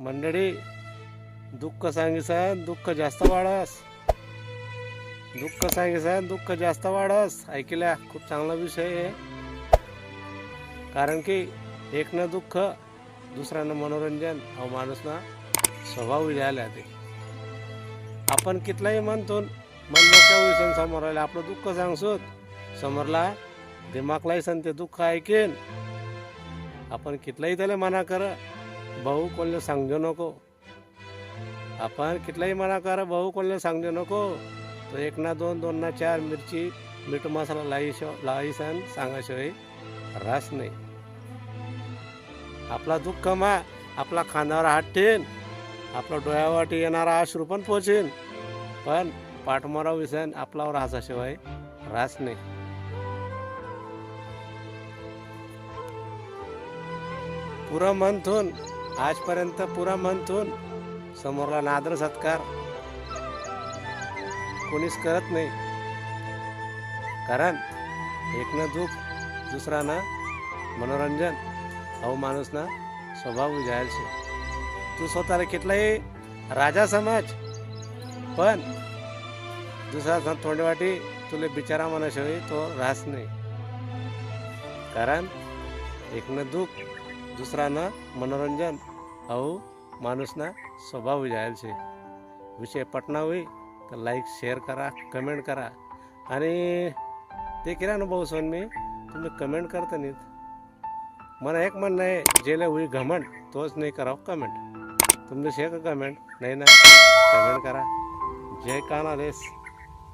मंडळी दुःख सांगितलं दुःख जास्त वाढस. दुःख सांगितलं दुःख जास्त वाढस. ऐकल्या खूप चांगला विषय आहे. कारण की एक ना दुःख दुसऱ्यानं मनोरंजन अहो माणूसना स्वभाव द्यायला ते आपण कितलाही म्हणतो मन मोठ्या समोर आले आपलं दुःख सांगसोत. समोरला दिमागलाही सांगते ते दुःख ऐकेन. आपण कितलाही त्याला मना कर. भाऊ कोणले सांगजो नको आपण कितलाही मना कर भाऊ कोणाला सांगू नको तो एक ना दोन दोन ना चार मिरची मीठ मसाला लाई लाई सण सांगाशिवाय रास नाही आपला दुःख मा आपला खांद्यावर हात ठेन आपला डोळ्यावाटी येणारा अश्रू पण पोचेन पण पाठमोरा विसन आपल्यावर हसाशिवाय रास नाही पुरं म्हणतून आजपर्यंत पुरा मनथून समोरला नादर सत्कार. कोणीच करत नाही. कारण एकनं दुःख दुसरा ना मनोरंजन. अहो माणूसना स्वभाव जायचे तू स्वतःला कितलाही राजा समाज पण दुसरा थोडी वाटी तुले बिचारा म्हणाशिवाय तो राहस नाही. कारण एकनं दुःख दुसरा मनोरंजन. अहो माणूस स्वभाव स्वभाव जायचे विषय पटना होई तर लाईक शेअर करा कमेंट करा. आणि ते किरा अनुभव सोन मी तुम्ही कमेंट करता नाहीत मला एक म्हणणं आहे जेला होई घमंड तोच नाही करावं कमेंट तुमचं शे का कमेंट नाही ना कमेंट करा. जय कानालेस